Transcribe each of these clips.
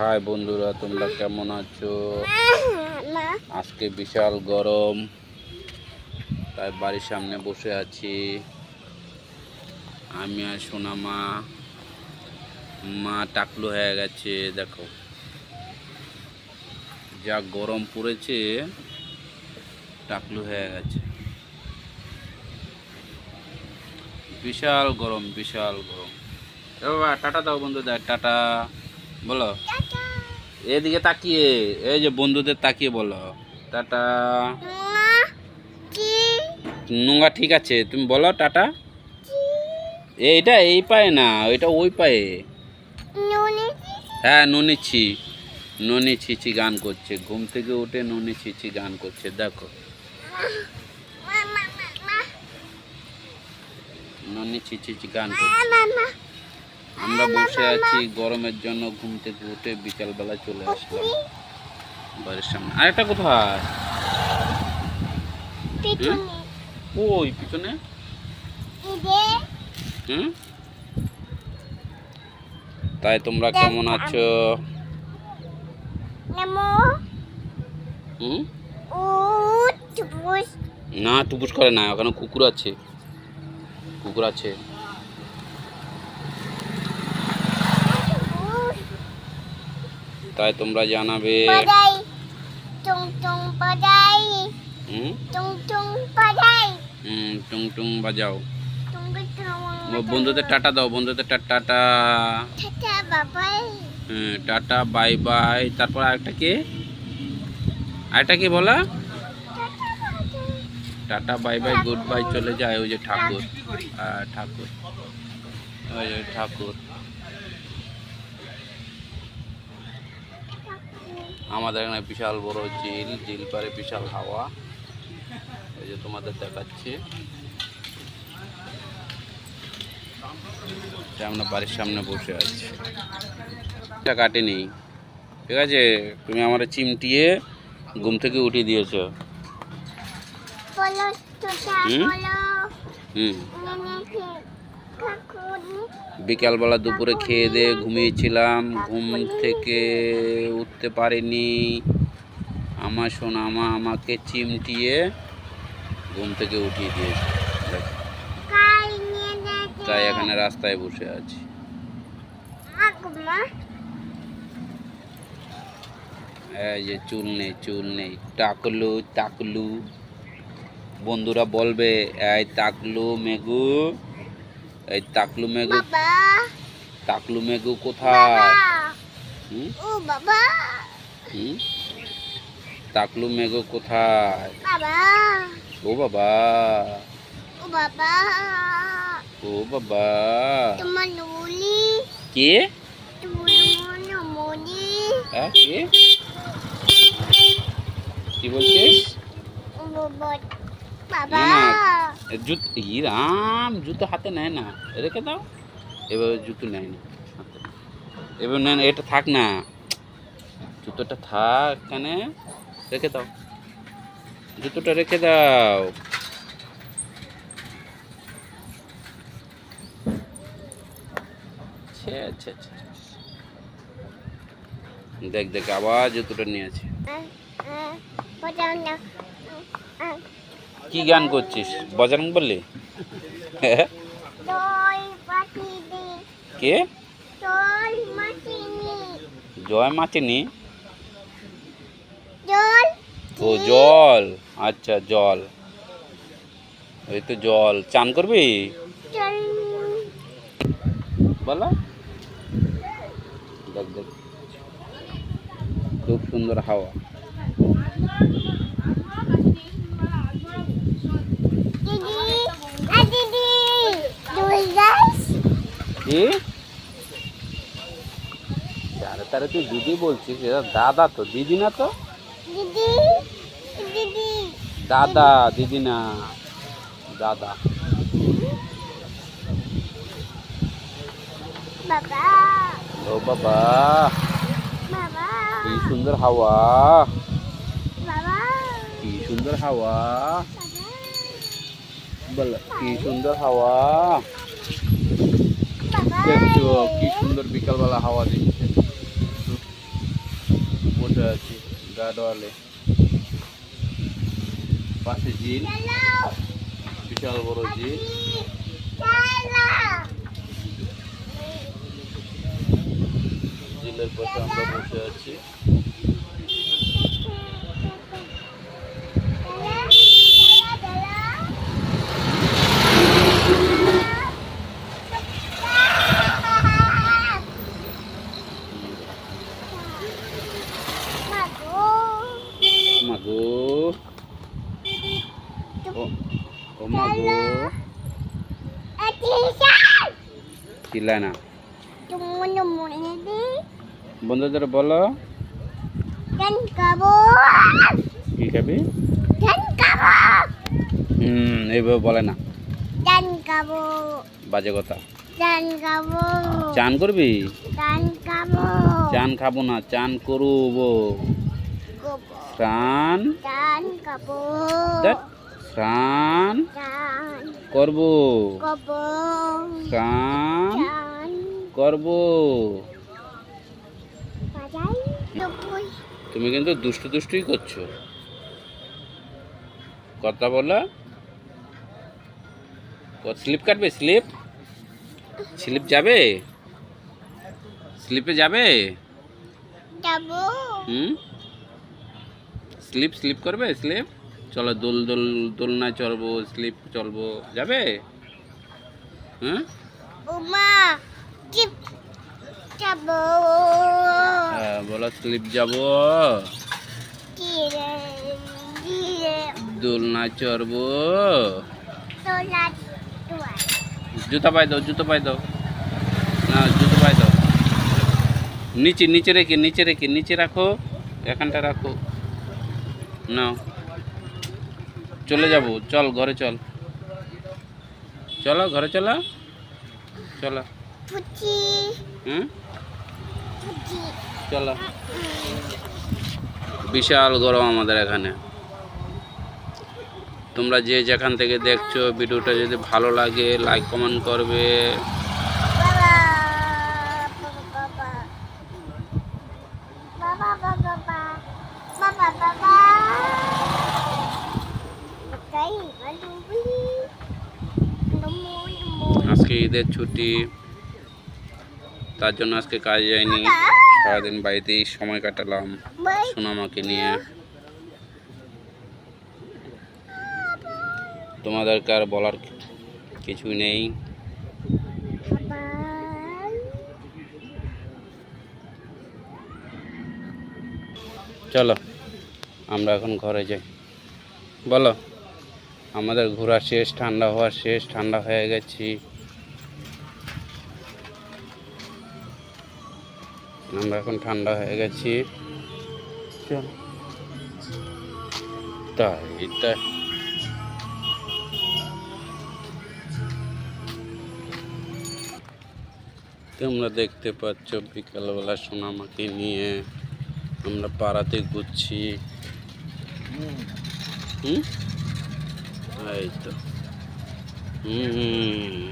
High বন্ধুরা তোমরা কেমন আছো? আজকে বিশাল গরম তাই বাড়ির সামনে বসে আছি। আমি আর সোনা মা মা টাকলু হয়ে গেছে দেখো। যা গরম পড়েছে টাকলু হয়ে গেছে। বিশাল গরম বিশাল গরম। এ বাবা টাটা দাও বন্ধু দেখ টাটা। বলো। এদিকে তাকিয়ে এই যে বন্ধুদের তাকিয়ে বলো। টাটা। নোংরা ঠিক আছে তুমি বলো টাটা। এইটা এই পায়ে না ওইটা ওই পায়ে। হ্যাঁ ননি ছি ননি ছিচি গান করছে। ঘুম থেকে উঠে ননি ছিচি গান করছে দেখো। ননি ছিচি ছি গান করছে। আমরা বসে আছি গরমের জন্য ঘুম থেকে উঠে বিকালবেলা চলে আসলাম। বাড়ির সামনে। আরেকটা কোথায়? ওই পিছনে। তাই তোমরা কেমন আছো? না টুপুস করে না ওখানে কুকুর আছে। কুকুর আছে। তাই তোমরা জানাবে। টুং টুং বাজাও। বন্ধুদের টাটা দাও বন্ধুদের টা- টাটা। হ্যাঁ টাটা বাই বাই। তারপর আরেকটা কি? আরেকটা কি বলা? Tata bye bye goodbye চলে যায় ওই যে ঠাকুর। হ্যাঁ ঠাকুর। ওই যে ঠাকুর। আমাদের এখানে বিশাল বড় ঝিল ঝিল পারে বিশাল হাওয়া। এই যে তোমাদের দেখাচ্ছি। আমরা বাড়ির সামনে বসে আছি। এটা কাটেনি ঠিক আছে? তুমি আমার চিমটিয়ে ঘুম থেকে উঠিয়ে দিয়েছ। হুম? হুম। বিকালবেলা দুপুরে খেয়ে দিয়ে ঘুমিয়েছিলাম, ঘুম থেকে উঠতে পারিনি। আমার সোনা মা আমাকে চিমটিয়ে ঘুম থেকে উঠিয়ে দিয়েছে। তাই এখানে রাস্তায় বসে আছি। এই যে চুল নেই চুল নেই। টাকলু টাকলু। বন্ধুরা বলবে, এই তাকলু মেঘু এই তাকলু মেঘু। তাকলু মেঘু কোথায়? তাকলু মেঘু কোথায়? ও বাবা। ও বাবা। তোমার নুলি কে? মনি হ্যাঁ কে? কি বলছিস? বাবা। জুতো ই রাম জুতো হাতে নেয় না। রেখে দাও। এবার জুতো নেয় না এবার নেয় না এটা থাক না। জুতোটা থাক এখানে রেখে দাও। জুতোটা রেখে দাও। ছে, ছে, ছে, ছে। দেখ দেখ আবার জুতোটা নিয়েছে বাজাও না। কি গান করছিস? বজরং বললি? দই পাতি দি কে? দই মাটিনি। জয় মাচিনি জল। ও জল। আচ্ছা জল। এই তো জল। চান করবি? জল বলো। দেখ দেখ। খুব সুন্দর হাওয়া দিদি আ দিদি দুই গাছ কি তারে তারে তুই দিদি বলছিস এটা দাদা তো দিদি না তো? দিদি দিদি। না দাদা। ও বাবা কি সুন্দর হাওয়া। কি সুন্দর হাওয়া। বল কি সুন্দর হাওয়া। দেখছ কি সুন্দর বিকালবেলা হাওয়া দিচ্ছে। বসে আছি গাডওয়ালে পাশে ঝিল বিশাল বড় ঝিল ঝিলের পাশে আমরা বসে আছি মাগো ও ও মাগো চিল্লায় না। বন্ধুদের বলো। কি খাবি? হুম এইভাবে বলে না। বাজে কথা। চান করবি? চান খাব না চান করব। স্নান স্নান করব। স্নান করব। তুমি কিন্তু দুষ্টু দুষ্টুই করছ। কথা বলো। স্লিপ কাটবে স্লিপ। স্লিপ যাবে? স্লিপে যাবে। হুম? স্লিপ স্লিপ করবে স্লিপ? চলো দোল দোল দোলনায় চলবো স্লিপ চলবো। যাবে? হ্যাঁ বলো স্লিপ যাব। ধীরে চড়বো। জুতা পাই দাও জুতো পাই দাও। না জুতো পাই দাও। নিচে নিচে রেখে নিচে রেখে নিচে রাখো এখানটা রাখো। নাও। চলে যাব। চল ঘরে চল। চলো ঘরে চলো। চলো। পুচি। হুম? পুচি। চলো। বিশাল গরম আমাদের এখানে। তোমরা যে যেখান থেকে দেখছ ভিডিওটা যদি ভালো লাগে লাইক কমেন্ট করবে বাবা বাবা বাবা বাবা বাবা বাবা বাবা তাই ভালো বলি নমো নমো আজকে ঈদের ছুটি। তার জন্য আজকে কাজ যায়নি সারাদিন বাড়িতেই সময় কাটালাম সোনামাকে নিয়ে। তোমাদেরকে আর বলার কিছুই নেই? চলো, আমরা এখন ঘরে যাই। বলো, আমাদের ঘোরা শেষ, ঠান্ডা হওয়া শেষ, ঠান্ডা হয়ে গেছি। আমরা এখন ঠান্ডা হয়ে গেছি। চল তাই তাই তোমরা দেখতে পাচ্ছ বিকালবেলা সোনামাকে নিয়ে। আমরা পাড়াতে ঘুরছি। হুম? এই তো। হুম।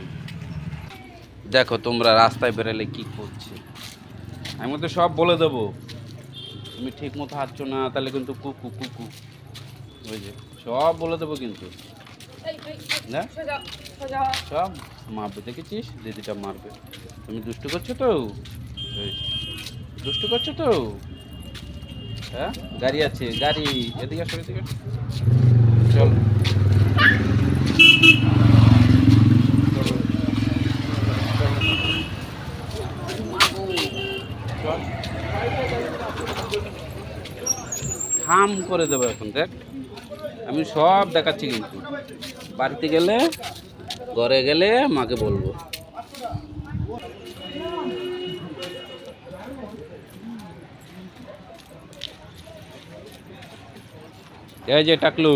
দেখো তোমরা রাস্তায় বেরোলে কি করছে? আমি তো সব বলে দেবো। তুমি ঠিক মতো হাঁটছো না তাহলে কিন্তু কুকু কুকু ওই যে সব বলে দেবো কিন্তু। না? সব মারবে দেখেছিস? দিদিটা মারবে। তুমি দুষ্টু করছ তো? দুষ্টু করছ তো? হ্যাঁ? গাড়ি আছে গাড়ি। এদিকে আসো এদিকে। চল। থাম করে দেবো এখন, দেখ। আমি সব দেখাচ্ছি কিন্তু। বাড়িতে গেলে, ঘরে গেলে মাকে বলব। এই যে টাকলু,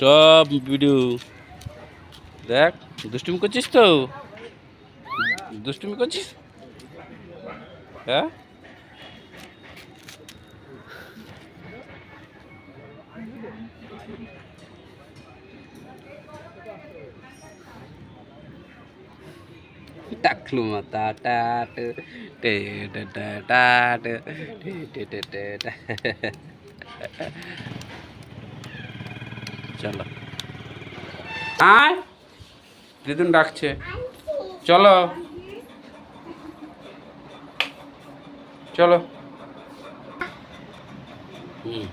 সব ভিডিও। দেখ, দুষ্টুমি করছিস তো? দুষ্টুমি করছিস? হ্যাঁ? টাকলু মাতা টাট টে টাট টে টে টে চলো। আয়! দিদুন ডাকছে। চলো। চলো। হুম।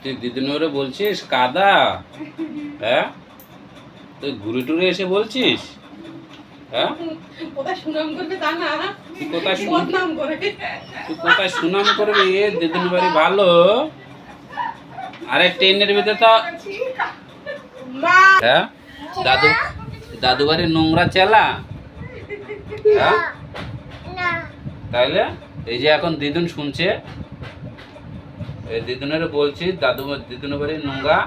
তুই দিদিন ওরে বলছিস কাদা? হ্যাঁ? তুই ঘুরে টুরে এসে বলছিস? হ্যাঁ? কোথায় সুনাম করবে তা না। তুই কোথায় তুই সুনাম করবি? এ দিদিন বাড়ি ভালো। আরে ট্রেনের ভিতরে তো হ্যাঁ? দাদু দাদু বাড়ির নোংরা চেলা। হ্যাঁ? তাইলে এই যে এখন দিদুন শুনছে এই দিদুনের বলছি দাদু দিদুনের বাড়ির নোংরা।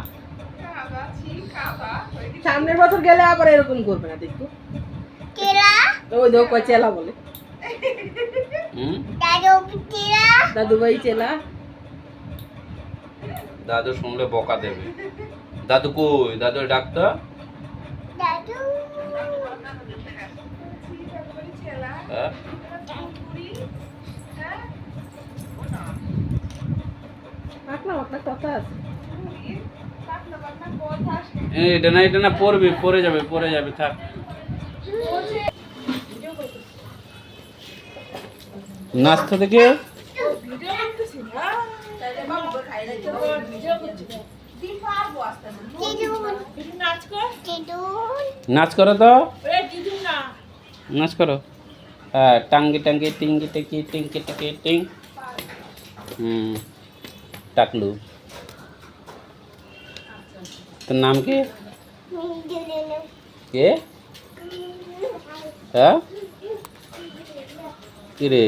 সামনের বছর গেলে আবার এরকম করবে না দেখো। কেলা? ওই দেখো কয় চেলা বলে। হুম? দাদু দাদু ভাই চেলা। দাদু শুনলে বকা দেবে। দাদু কই? দাদু ডাক্তার? দাদু? হ্যাঁ পাকনা পাকনা কথা আছে এ, এটা না এটা না পড়বি পড়ে যাবে পড়ে যাবে থাক। নাস্তা থেকে? দিদুন দিদুন নাচ করো তো। নাচ করো। হ্যাঁ টাঙ্গি টাঙ্গি টিঙ্গি টিকি টিঙ্কি টিকি টিং হুম। টাকলু। তোর নাম কি? কে? হ্যাঁ? কি রে